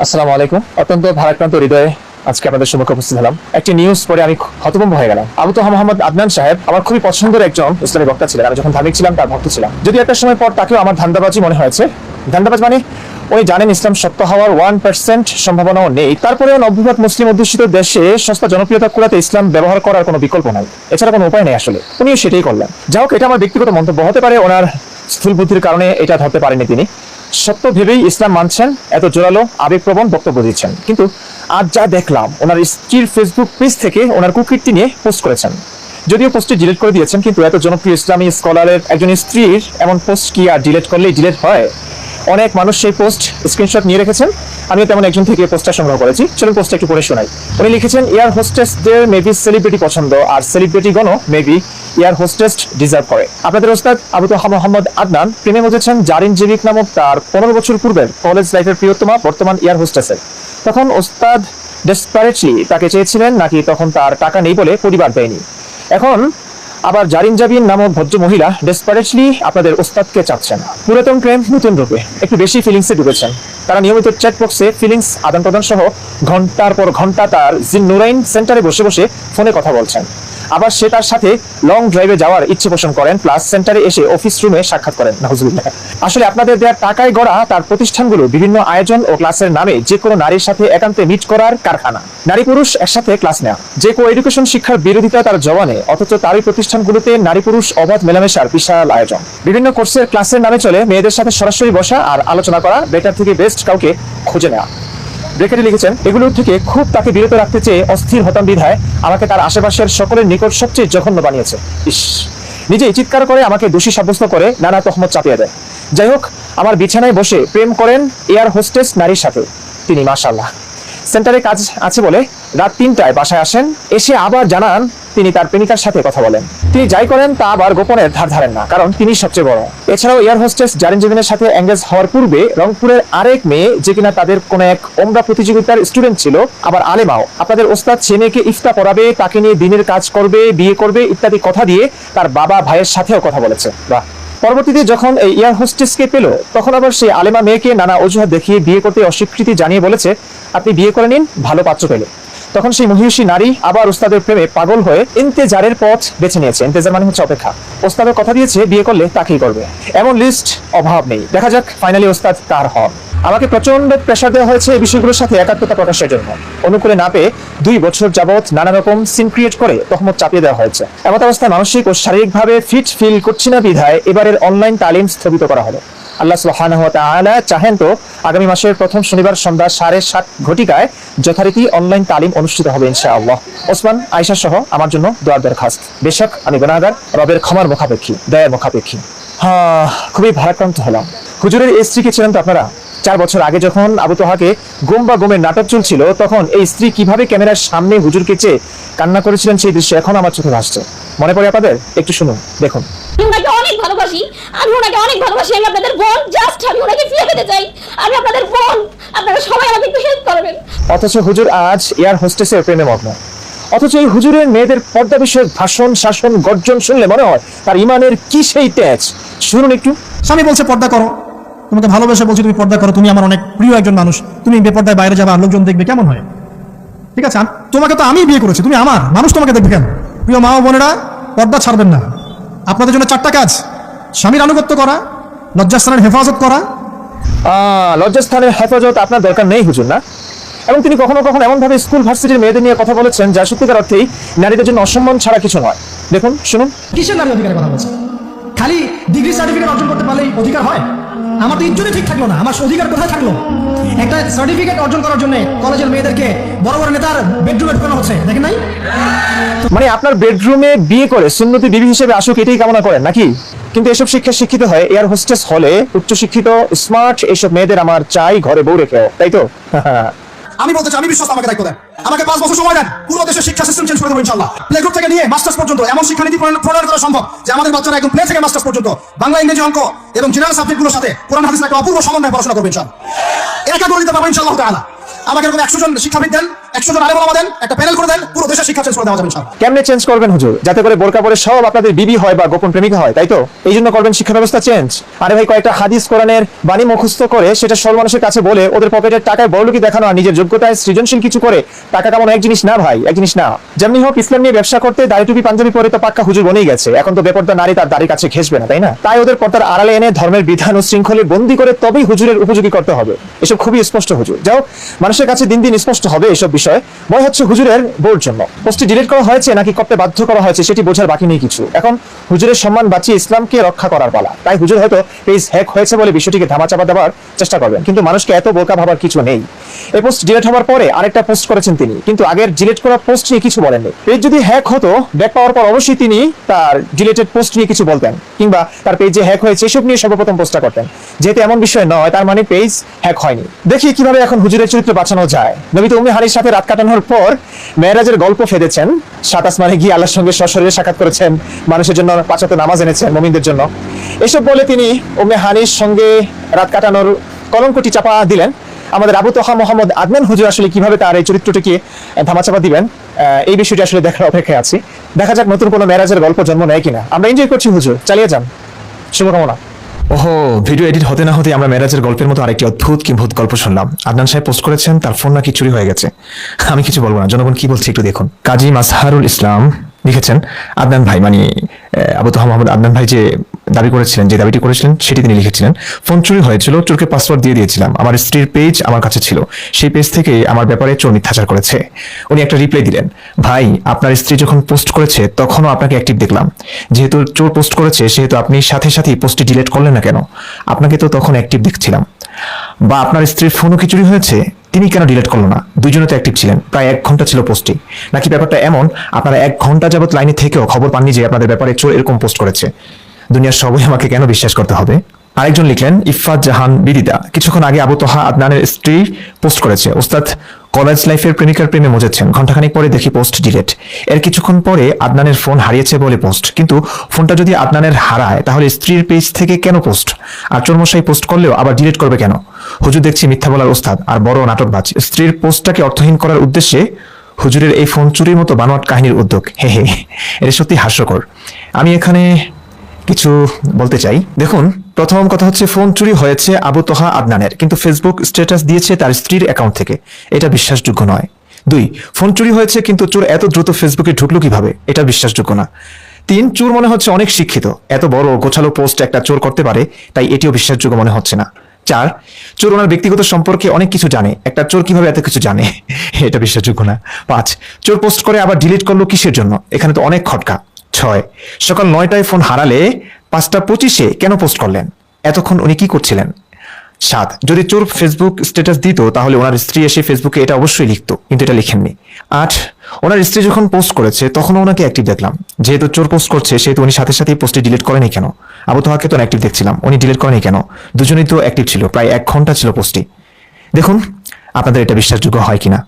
আসসালামু আলাইকুম। অত্যন্ত ভারাক্রান্ত হৃদয়ে আজকে আপনাদের সম্মুখে উপস্থিত হলাম। একটি নিউজ পরে আমি হতভম্ব হয়ে গেলাম। আবু তোহা মোহাম্মদ আদনান সাহেব আমার খুবই পছন্দের একজন ইসলামী বক্তা ছিলেন। আমি যখন ধার্মিক ছিলাম, তার ভক্ত ছিলাম। যদি একটা সময় পর তাকেও আমার ধান্দাবাজি মনে হয়েছে, ধান্দাবাজ মানে উনি জানেন ইসলাম সত্য হওয়ার ওয়ান পার্সেন্ট সম্ভাবনাও নেই। তারপরেও নব্যভাগ মুসলিম অধ্যুষিত দেশে সস্তা জনপ্রিয়তা কুড়াতে ইসলাম ব্যবহার করার কোনো বিকল্প নাই। এছাড়া কোনো উপায় নেই আসলে। উনিও সেটাই করলেন। যাই হোক, এটা আমার ব্যক্তিগত মন্তব্য হতে পারে। ওনার স্থূল বুদ্ধির কারণে এটা ধরতে পারেনি তিনি। সত্য ভেবেই ইসলাম মানছেন, এত জোরালো, আবেগপ্রবণ বক্তব্য দিচ্ছেন। কিন্তু আজ যা দেখলাম, ওনার স্ত্রীর ফেসবুক পেজ থেকে ওনার কুকীর্তি নিয়ে পোস্ট করেছেন। যদিও পোস্টটি ডিলেট করে দিয়েছেন, কিন্তু এত জনপ্রিয় ইসলামী স্কলারের একজন স্ত্রীর এমন পোস্ট কি আর ডিলেট করলেই ডিলেট হয়? অনেক মানুষ সেই পোস্ট স্ক্রিনশট নিয়ে রেখেছেন। আমিও তেমন একজন থেকে পোস্টটা সংগ্রহ করেছি। চলুন পোস্টটা একটু পড়ে শোনাই। উনি লিখেছেন এয়ার হোস্টেসদের মেবি সেলিব্রিটি পছন্দ, আর সেলিব্রিটিগণও মেবি এয়ার হোস্টেস ডিজার্ভ করে। আপনাদের ওস্তাদ, আবু মোহাম্মদ আদনান, প্রেমে বুঝেছেন জারিন জেবিক নামক তার পনেরো বছর পূর্বের কলেজ লাইফের প্রিয়তমা, বর্তমান এয়ার হোস্টেসের তখন ওস্তাদ ডেসপারেটলি তাকে চেয়েছিলেন, নাকি তখন তার টাকা নেই বলে পরিবার দেয়নি। এখন আবার জারিন জাবিন নামক ভদ্র মহিলা ডেসপারেটলি আপনাদের ওস্তাদকে চাচ্ছেন। পুরাতন প্রেম নতুন রূপে একটু বেশি ফিলিংসে ডুবেছেন। তারা নিয়মিত চ্যাট বক্সে ফিলিংস আদান প্রদান সহ ঘণ্টার পর ঘণ্টা তার জিন নুরাইন সেন্টারে বসে বসে ফোনে কথা বলছেন। আবার সে তার সাথে লং ড্রাইভে যাওয়ার ইচ্ছে পোষণ করেন প্লাস সেন্টারে এসে অফিস রুমে সাক্ষাৎ করেন। নাহুজুবিল্লাহ। আসলে আপনাদের দেওয়ার টাকায় গড়া তার প্রতিষ্ঠানগুলো বিভিন্ন আয়োজন ও ক্লাসের নামে যে কোনো নারীর সাথে একান্তে মিট করার কারখানা। নারী পুরুষ একসাথে ক্লাস নেওয়া যে কো এডুকেশন শিক্ষার বিরোধিতা তার জবানে, অথচ তারই প্রতিষ্ঠানগুলোতে নারী পুরুষ অবাধ মেলামেশার বিশাল আয়োজন। বিভিন্ন কোর্সের ক্লাসের নামে চলে মেয়েদের সাথে সরাসরি বসা আর আলোচনা করা বেটার থেকে বেস্ট কাউকে খুঁজে নেওয়া। ব্রেকেটে লিখেছেন, এগুলোর থেকে খুব তাকে বিরত রাখতে চেয়ে অস্থির হতাম বিধায় আমাকে তার আশেপাশের সকলের নিকট সবচেয়ে জঘন্য বানিয়েছে। ইস। নিজেই চিৎকার করে আমাকে দোষী সাব্যস্ত করে নানা তহমত চাপিয়ে দেয়। যাই হোক, আমার বিছানায় বসে প্রেম করেন এয়ার হোস্টেস নারীর সাথে। তিনি মাসাল্লাহ সেন্টারে কাজ আছে বলে রাত তিনটায় বাসায় আসেন, এসে আবার জানান তিনি তার প্রেমিকার সাথে কথা বলেন। তিনি যাই করেন, তা আবার গোপনের ধার ধারেন না, কারণ তিনি সবচেয়ে বড়। এছাড়াও এয়ার হোস্টেস জারিন সাথে এঙ্গেজ হওয়ার পূর্বে রংপুরের আরেক মেয়ে, যে কিনা তাদের কোন এক ওমরা প্রতিযোগিতার স্টুডেন্ট ছিল, আবার আলেমাও। আপনাদের ওস্তাদ ছেলেকে ইফতা পড়াবে, তাকে নিয়ে দিনের কাজ করবে, বিয়ে করবে ইত্যাদি কথা দিয়ে তার বাবা ভাইয়ের সাথেও কথা বলেছে। বাহ পরবর্তীতে যখন এই এয়ার হোস্টেসকে পেল, তখন আবার সেই আলেমা মেয়েকে নানা অজুহাত দেখিয়ে বিয়ে করতে অস্বীকৃতি জানিয়ে বলেছে, আপনি বিয়ে করে নিন, ভালো পাত্র পেলে। তখন সেই মহিষী নারী আবার ওস্তাদের প্রেমে পাগল হয়ে ইন্তেজারের পথ বেছে নিয়েছে। ইন্তেজার মানে হচ্ছে অপেক্ষা। ওস্তাদের কথা দিয়েছে, বিয়ে করলে তাকেই করবে। এমন লিস্ট অভাব নেই। দেখা যাক ফাইনালি ওস্তাদ কার হন। আমাকে প্রচণ্ড প্রেশার দেওয়া হয়েছে এই বিষয়গুলোর সাথে একাত্মতা প্রকাশের জন্য। অনুকূলে না পেয়ে দুই বছর যাবৎ নানা রকম সিন ক্রিয়েট করে তহমত চাপিয়ে দেওয়া হয়েছে। এমত অবস্থায় মানসিক ও শারীরিকভাবে ফিট ফিল করছি না বিধায় এবারের অনলাইন তালিম স্থগিত করা হলো। আল্লাহ সুবহানাহু চাহেন তো আগামী মাসের প্রথম শনিবার সন্ধ্যা সাড়ে সাত ঘটিকায় যথারীতি অনলাইন তালিম অনুষ্ঠিত হবে ইনশাআল্লাহ। ওসমান, আয়েশা সহ আমার জন্য দোয়ার দরখাস্ত। বেশক, আমি গুনাহগার, রবের ক্ষমার মুখাপেক্ষী, দয়ার মুখাপেক্ষী। হ্যাঁ খুবই ভারাক্রান্ত হলাম। হুজুরের এই স্ত্রীকে ছিলেন তো আপনারা? চার বছর আগে যখন আবু তোহাকে গুম বা গুমের নাটক চলছিল, তখন এই স্ত্রী কীভাবে ক্যামেরার সামনে হুজুরকে চেয়ে কান্না করেছিলেন সেই দৃশ্য এখন আমার চোখে ভাসছে। মনে পড়ে আপনাদের? একটু শুনুন, দেখুন। অনেক ভালোবাসি। আমি ওনাকে অনেক ভালোবাসি আমি আপনাদের বোন জাস্ট আমি ওনাকে ফিরে পেতে চাই। আমি আপনাদের বোন আপনারা সবাই আমাকে একটু হেল্প করবেন। অথচ হুজুর আজ এয়ার হোস্টেসের প্রেমে মগ্ন। অথচ এই হুজুরের মেয়েদের পর্দা বিষয়ক ভাষণ শাসন গর্জন শুনলে মনে হয় তার ইমানের কি সেই ট্যাচ শুনুন একটু। স্বামী বলছে পর্দা করো। তোমাকে ভালোবেসে বলছি তুমি পর্দা করো। তুমি আমার অনেক প্রিয় একজন মানুষ। তুমি বেপর্দায় বাইরে যাবে আর লোকজন দেখবে কেমন হয়? ঠিক আছে তোমাকে তো আমি বিয়ে করেছি তুমি আমার। মানুষ তোমাকে দেখবে কেন? প্রিয় মা ও বোনেরা পর্দা ছাড়বেন না। আপনাদের জন্য চারটা কাজ। স্বামীর আনুগত্য করা লজ্জাস্থানের হেফাজত করা। লজ্জাস্থানের হেফাজত আপনার দরকার নেই হুজুর না? এবং তিনি কখনো কখনো এমনভাবে স্কুল ভার্সিটির মেয়েদের নিয়ে কথা বলেছেন যা সত্যিকার অর্থেই নারীদের জন্য অসম্মান ছাড়া কিছু নয়। দেখুন শুনুন। কিসের নারী অধিকারের কথা বলছে খালি ডিগ্রি সার্টিফিকেট অর্জন করতে পারলেই অধিকার হয়? আমার তো ইজ্জতই ঠিক থাকল না, আমার অধিকার কোথায় থাকল? একটা সার্টিফিকেট অর্জন করার জন্য কলেজের মেয়েদেরকে বড় বড় নেতার বেডরুমে ঢোকানো হচ্ছে, দেখেন নাই? মানে আপনার বেডরুমে বিয়ে করে সুন্নতি বিবি হিসেবে আসুক, এটাই কামনা করেন, নাকি? কিন্তু এসব শিক্ষা শিক্ষিত হয় এয়ার হোস্টেস হলে উচ্চ শিক্ষিত স্মার্ট এসব মেয়েদের আমার চাই, ঘরে বউ রেখে তাই তো? আমি বলতে চাই, আমি বিশ্বাস আমাকে দায়িত্ব দেন। আমাকে পাঁচ বছর সময় দেন। পুরো দেশের শিক্ষা সিস্টেম চেঞ্জ করে দেবো ইনশাল্লাহ প্লে গ্রুপ থেকে নিয়ে মাস্টার্স পর্যন্ত এমন শিক্ষানীতি প্রণয়ন করা সম্ভব যে আমাদের বাচ্চারা একদম প্লে থেকে মাস্টার্স পর্যন্ত বাংলা, ইংরেজি, অঙ্ক এবং জেনারেল সাবজেক্টগুলোর সাথে কোরআন, হাদিসের একটা অপূর্ব সমন্বয় পড়াশোনা করবে ইনশাল্লাহ একা করে দিতে পারব ইনশাল্লাহ তাহলে আমাকে এরকম একশো জন শিক্ষাবিদ দেন। চেঞ্জ কেমনে চেঞ্জ করবেন হুজুর? যাতে করে বোরকা পরে সব আপনাদের বিবি হয় বা গোপন প্রেমিকা হয়, তাই তো? এই জন্য করবেন শিক্ষা ব্যবস্থা চেঞ্জ আরে ভাই, কয়েকটা হাদিস কোরআনের বাণী মুখস্থ করে, সেটা সব মানুষের কাছে বলে, ওদের পকেটের টাকায় বড়লোকি দেখানো আর নিজের যোগ্যতায় সৃজনশীল কিছু করে, টাকা কামানো এক জিনিস না ভাই, এক জিনিস না। যেমনি হোক, ইসলাম নিয়ে ব্যবসা করতে দাড়ি টুপি, পাঞ্জাবি পরে তো পাক্কা হুজুর বনেই গেছে। এখন তো বেপরদা নারী তার দাড়ির কাছে ঘেসবে না, তাই না? তাই ওদের পর্দার আড়ালে এনে ধর্মের বিধান ও শৃঙ্খলে বন্দি করে তবেই হুজুরের উপযোগী করতে হবে। এসব খুবই স্পষ্ট হুজুর। যাও, মানুষের কাছে দিন দিন স্পষ্ট হবে এসব ভয় হচ্ছে হুজুরের বোর জন্য। পোস্টটি ডিলিট করা হয়েছে, নাকি করতে বাধ্য করা হয়েছে, সেটি বোঝার বাকি নেই কিছু। এখন হুজুরের সম্মান বাঁচিয়ে ইসলামকে রক্ষা করার পালা। তাই হুজুর হয়তো পেজ হ্যাক হয়েছে বলে বিষয়টিকে ধামাচাপা দেওয়ার চেষ্টা করবেন, কিন্তু মানুষকে এত বোকা ভাবার কিছু নেই। এই পোস্ট ডিলিট হওয়ার পরে আরেকটা পোস্ট করেছেন তিনি। কিন্তু আগের ডিলিট করা পোস্ট নিয়ে কিছু বলেননি। পেজ যদি হ্যাক হতো ব্যাক পাওয়ার পর অবশ্যই তিনি তার ডিলিটেড পোস্ট নিয়ে কিছু বলতেন, কিংবা তার পেজ হ্যাক হয়েছে, এসব নিয়ে সর্বপ্রথম পোস্টটা করতেন। যেহেতু এমন বিষয় নয়, তার মানে পেজ হ্যাক হয়নি। দেখি কীভাবে এখন হুজুরের চরিত্র বাঁচানো যায়। নবী তো উম্মে হানির সাথে রাত কাটানোর পর মেয়েরাজের গল্প ফেদেছেন। সাত আসমানে গিয়ে আল্লাহর সঙ্গে সশরীরে সাক্ষাৎ করেছেন। মানুষের জন্য পাঁচাতে নামাজ এনেছেন মমিনদের জন্য। এসব বলে তিনি উম্মে হানির সঙ্গে রাত কাটানোর কলঙ্কটি চাপা দিলেন। আমাদের আবু তোহা মোহাম্মদ আদনান হুজুর আসলে কীভাবে তার এই চরিত্রটিকে ধামাচাপা দিবেন এই বিষয়টি আসলে দেখার অপেক্ষায় আছি। দেখা যাক নতুন কোনো ম্যারাজের গল্প জন্ম নেয় কিনা। আমরা এনজয় করছি হুজুর, চালিয়ে যান। শুভকামনা। ওহো ভিডিও এডিট হতে না হতে আমরা মেরাজের গল্পের মতো আরেকটি অদ্ভুত কিম্ভূত গল্প শুনলাম। আদনান সাহেব পোস্ট করেছেন, তার ফোন নাকি চুরি হয়ে গেছে। আমি কিছু বলব না, জনগণ কি বলছে একটু দেখুন। কাজী মাসহারুল ইসলাম লিখেছেন, আদনান ভাই মানে আবু তোহা মোহাম্মদ আদনান ভাই যে দাবি করেছিলেন, যে দাবিটি করেছিলেন সেটি তিনি লিখেছিলেন। ফোন চুরি হয়েছিল, চোরকে পাসওয়ার্ড দিয়ে দিয়েছিলাম। আমার স্ত্রীর পেজ আমার কাছে ছিল। সেই পেজ থেকে আমার ব্যাপারে চোর মিথ্যাচার করেছে। উনি একটা রিপ্লাই দিলেন, ভাই, আপনার স্ত্রী যখন পোস্ট করেছে, তখনও আপনাকে অ্যাক্টিভ দেখলাম। যেহেতু চোর পোস্ট করেছে, সেহেতু আপনি সাথে সাথেই পোস্টটি ডিলিট করলেন না কেন? আপনাকে তো তখন অ্যাক্টিভ দেখছিলাম। বা আপনার স্ত্রীর ফোনও কি চুরি হয়েছে? তিনি কেন ডিলেট করল না? দুইজনে তো অ্যাক্টিভ ছিলেন, প্রায় এক ঘণ্টা ছিল পোস্টটি। নাকি ব্যাপারটা এমন, আপনারা এক ঘণ্টা যাবত লাইনে থেকেও খবর পাননি যে আপনাদের ব্যাপারে চোর এরকম পোস্ট করেছে? দুনিয়ার সবাই আমাকে কেন বিশ্বাস করতে হবে? আরেকজন লিখলেন ইফাত জাহান বিদিদা। কিছুক্ষণ আগে আবু তোহা আদনানের স্ত্রী পোস্ট করেছে। ওস্তাদ কলেজ লাইফের প্রেমিকার প্রেমে মজেছেন। ঘন্টাখানিক পরে দেখি পোস্ট ডিলেট। এর কিছুক্ষণ পরে আদনানের ফোন হারিয়েছে বলে পোস্ট। কিন্তু ফোনটা যদি আদনানের হারায়, তাহলে স্ত্রীর পেজ থেকে কেন পোস্ট? আর চোরমশাই পোস্ট করলেও আবার ডিলিট করবে কেন? হুজুর দেখছি মিথ্যা বলার ওস্তাদ আর বড় নাটকবাজ। স্ত্রীর পোস্টটাকে অর্থহীন করার উদ্দেশ্যে হুজুরের এই ফোন চুরির মতো বানোয়াট কাহিনীর উদ্যোগ। হে হে, এটা সত্যি হাস্যকর। আমি এখানে কিছু বলতে চাই। দেখুন, প্রথম কথা হচ্ছে ফোন চুরি হয়েছে আবু তোহা আদনানের, কিন্তু ফেসবুক স্ট্যাটাস দিয়েছে তার স্ত্রীর অ্যাকাউন্ট থেকে। এটা বিশ্বাসযোগ্য নয়। দুই, ফোন চুরি হয়েছে কিন্তু চোর এত দ্রুত ফেসবুকে ঢুকলো কীভাবে? এটা বিশ্বাসযোগ্য না। তিন, চোর মনে হচ্ছে অনেক শিক্ষিত। এত বড় গোছালো পোস্ট একটা চোর করতে পারে, তাই এটিও বিশ্বাসযোগ্য মনে হচ্ছে না। চার, চোর ওনার ব্যক্তিগত সম্পর্কে অনেক কিছু জানে। একটা চোর কীভাবে এত কিছু জানে? এটা বিশ্বাসযোগ্য না। পাঁচ, চোর পোস্ট করে আবার ডিলিট করল কিসের জন্য? এখানে তো অনেক খটকা। ছয়। সকাল নয়টায় ফোন হারালে পাঁচটা পঁচিশে কেন পোস্ট করলেন? এতক্ষণ উনি কি করছিলেন? সাত, যদি চোর ফেসবুক স্ট্যাটাস দিত, তাহলে ওনার স্ত্রী এসে ফেসবুকে এটা অবশ্যই লিখতো, কিন্তু এটা লিখেননি। আট, ওনার স্ত্রী যখন পোস্ট করেছে তখন ওনাকে অ্যাক্টিভ দেখলাম। যেহেতু চোর পোস্ট করছে, সেহেতু উনি সাথে সাথেই পোস্টে ডিলিট করেনি কেন? আবু তোহাকে তো অ্যাক্টিভ দেখছিলাম, উনি ডিলিট করেনি কেন? দুজনেই তো অ্যাক্টিভ ছিল, প্রায় এক ঘণ্টা ছিল পোস্টটি দেখুন, আপনাদের এটা বিশ্বাসযোগ্য হয় কিনা?